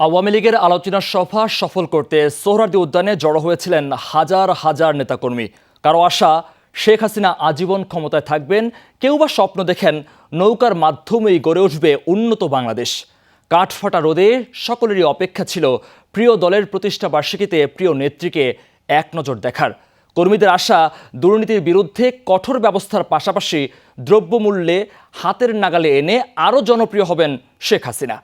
আওয়ামী লীগের আলোচনা সভা সফল করতে সোহরার্দি উদ্যানে জড়ো হয়েছিলেন হাজার হাজার নেতাকর্মী। কারও আশা, শেখ হাসিনা আজীবন ক্ষমতায় থাকবেন, কেউ বা স্বপ্ন দেখেন নৌকার মাধ্যমেই গড়ে উঠবে উন্নত বাংলাদেশ। কাঠফাটা রোদে সকলেরই অপেক্ষা ছিল প্রিয় দলের প্রতিষ্ঠা বার্ষিকীতে প্রিয় নেত্রীকে এক নজর দেখার। কর্মীদের আশা, দুর্নীতির বিরুদ্ধে কঠোর ব্যবস্থার পাশাপাশি দ্রব্যমূল্যে হাতের নাগালে এনে আরও জনপ্রিয় হবেন শেখ হাসিনা।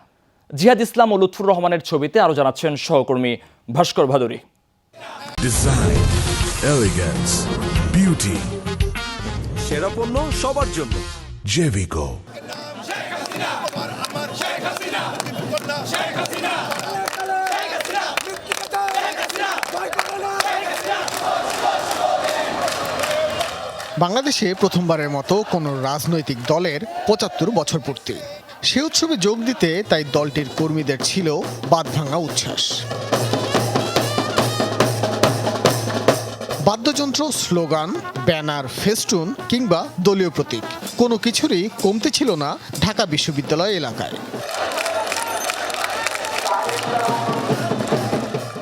জিহাদ ইসলাম ও লুৎফুর রহমানের ছবিতে আরও জানাচ্ছেন সহকর্মী Bhaskar Bhaduri. Design, elegance, beauty, সেরা পণ্য সবার জন্য। Jevico. বাংলাদেশে প্রথমবারের মতো কোনো রাজনৈতিক দলের পঁচাত্তর বছর পূর্তি। সে উৎসবে যোগ দিতে তাই দলটির কর্মীদের ছিল বাঁধভাঙা উচ্ছ্বাস। বাদ্যযন্ত্র, স্লোগান, ব্যানার, ফেস্টুন কিংবা দলীয় প্রতীক, কোনো কিছুরই কমতে ছিল না ঢাকা বিশ্ববিদ্যালয় এলাকায়।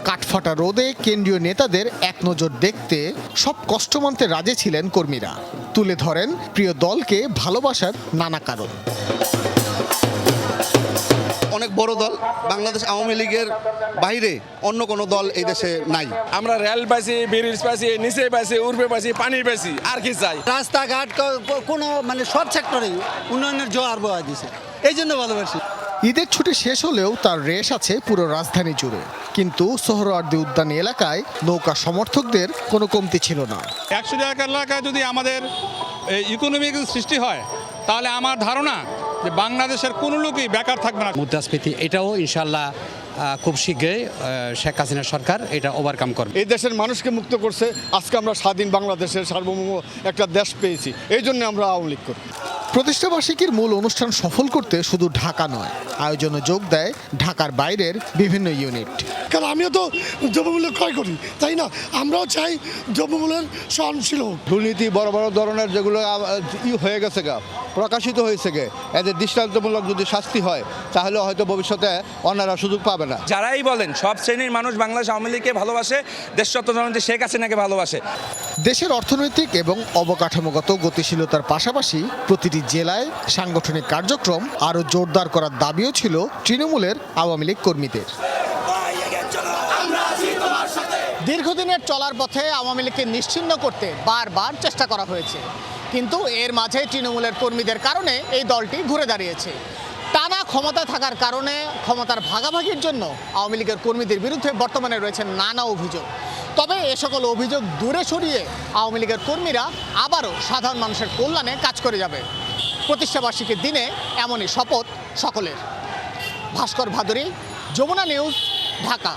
কাঠফাটা রোদে কেন্দ্রীয় নেতাদের এক নজর দেখতে সব কষ্ট মানতে রাজি ছিলেন কর্মীরা। তুলে ধরেন প্রিয় দলকে ভালোবাসার নানা কারণ। অনেক বড় দল। বাংলাদেশ আওয়ামী লীগের বাইরে অন্য কোনো দল এই দেশে নাই। আমরা রেল পাইছি ব্রিজ পাইছি নিচে পাইছি উর্ফে পাইছি পানি পাইছি আর কি চাই? রাস্তাঘাট কোনো মানে সব সেক্টরেই উন্নয়নের জোয়ার বয়া দিছে। এই জন্য ভালোবাসি। ঈদের ছুটি শেষ হলেও তার রেশ আছে পুরো রাজধানী জুড়ে। কিন্তু সোহরাওয়ার্দী উদ্যান এলাকায় নৌকা সমর্থকদের কোনো কমতি ছিল না। একশো টাকা এলাকায় যদি আমাদের ইকোনমিক সৃষ্টি হয় তাহলে আমার ধারণা যে বাংলাদেশের কোনো লোকই বেকার থাকবে না। মুদ্রাস্ফীতি এটাও ইনশাল্লাহ খুব শীঘ্রই শেখ হাসিনা সরকার এটা ওভারকাম করবে। এই দেশের মানুষকে মুক্ত করছে। আজকে আমরা স্বাধীন বাংলাদেশের সার্বভৌম একটা দেশ পেয়েছি। এই জন্য আমরা আওয়ামী লীগ করি। প্রতিষ্ঠাবার্ষিকীর মূল অনুষ্ঠান সফল করতে শুধু ঢাকা নয় আয়োজনে যোগ দেয় ঢাকার বাইরের বিভিন্ন ইউনিট। কারণ আমিও তো দ্রব্যমূল্য ক্রয় করি তাই না? আমরাও চাই দ্রব্যমূল্যের সহনশীল হোক। দুর্নীতি বড় বড় ধরনের যেগুলো ই হয়ে গেছে গা প্রকাশিত হয়েছে গে এদের দৃষ্টান্তমূলক যদি শাস্তি হয় তাহলে হয়তো ভবিষ্যতে অন্যরা সুযোগ পাবে না। যারাই বলেন সব শ্রেণির মানুষ বাংলাদেশ আওয়ামী লীগকে ভালোবাসে দেশরত্ন জননেত্রী শেখ হাসিনাকে ভালোবাসে। দেশের অর্থনৈতিক এবং অবকাঠামোগত গতিশীলতার পাশাপাশি প্রতিটি জেলায় সাংগঠনিক কার্যক্রম আরও জোরদার করার দাবিও ছিল তৃণমূলের আওয়ামী লীগ কর্মীদের। দীর্ঘদিনের চলার পথে আওয়ামী লীগকে নিশ্চিহ্ন করতে বারবার চেষ্টা করা হয়েছে। কিন্তু এর মাঝে তৃণমূলের কর্মীদের কারণে এই দলটি ঘুরে দাঁড়িয়েছে। টানা ক্ষমতা থাকার কারণে ক্ষমতার ভাগাভাগির জন্য আওয়ামী লীগের কর্মীদের বিরুদ্ধে বর্তমানে রয়েছে নানা অভিযোগ। তবে এ সকল অভিযোগ দূরে সরিয়ে আওয়ামী লীগের কর্মীরা আবারও সাধারণ মানুষের কল্যাণে কাজ করে যাবে। প্রতিষ্ঠাবার্ষিকীর দিনে এমনই শপথ সকলের। ভাস্কর ভাদুরী যমুনা নিউজ ঢাকা।